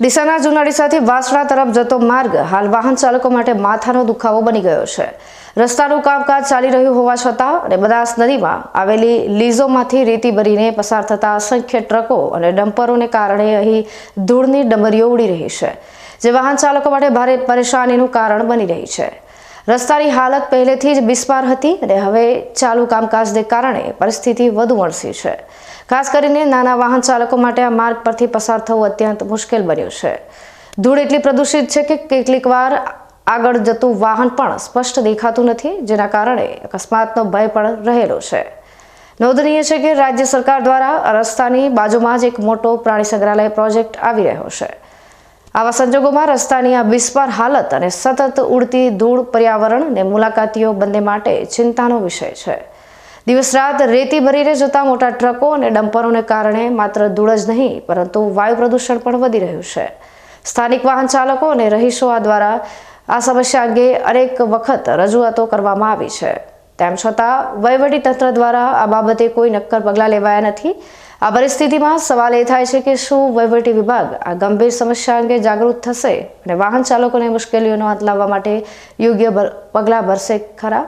ડીસાના જુનાડીસાથી વાસણા તરફ જતો માર્ગ હાલ વાહન ચાલકો માટે માથાનો દુખાવો બની ગયો છે. રસ્તાનું કામકાજ ચાલી રહ્યું હોવા છતાં અને બનાસ નદીમાં આવેલી લીઝોમાંથી રેતી ભરીને પસાર થતા અસંખ્ય ટ્રકો અને ડમ્પરોને કારણે અહીં ધૂળની ડમરીઓ ઉડી રહી છે, જે વાહન ચાલકો માટે ભારે પરેશાનીનું કારણ બની રહી છે. રસ્તાની હાલત પહેલેથી જ બિસ્માર હતી અને હવે ચાલુ કામકાજને કારણે પરિસ્થિતિ વધુ વણસી છે. ખાસ કરીને નાના વાહન ચાલકો માટે આ માર્ગ પરથી પસાર થવું અત્યંત મુશ્કેલ બન્યું છે. ધૂળ એટલી પ્રદૂષિત છે કે કેટલીક વાર આગળ જતું વાહન પણ સ્પષ્ટ દેખાતું નથી, જેના કારણે અકસ્માતનો ભય પણ રહેલો છે. નોંધનીય છે કે રાજ્ય સરકાર દ્વારા રસ્તાની બાજુમાં જ એક મોટો પ્રાણી સંગ્રહાલય પ્રોજેક્ટ આવી રહ્યો છે. આવા સંજોગોમાં રસ્તાની આ બિસ્માર હાલત અને સતત ઉડતી ધૂળ પર્યાવરણ અને મુલાકાતીઓ બંને માટે ચિંતાનો વિષય છે. દિવસ રાત રેતી ભરીને જતા મોટા ટ્રકો અને ડમ્પરોને કારણે માત્ર ધૂળ જ નહીં, પરંતુ વાયુ પ્રદૂષણ પણ વધી રહ્યું છે. સ્થાનિક વાહન ચાલકો અને રહીશો દ્વારા આ સમસ્યા અંગે અનેક વખત રજૂઆતો કરવામાં આવી છે. તેમ છતાં વહીવટી તંત્ર દ્વારા આ બાબતે કોઈ નક્કર પગલાં લેવાયા નથી. આ પરિસ્થિતિમાં સવાલ એ થાય છે કે શું વહીવટી વિભાગ આ ગંભીર સમસ્યા અંગે જાગૃત થશે અને વાહન ચાલકોને મુશ્કેલીઓનો હાથ લાવવા માટે યોગ્ય પગલાં ભરશે ખરા?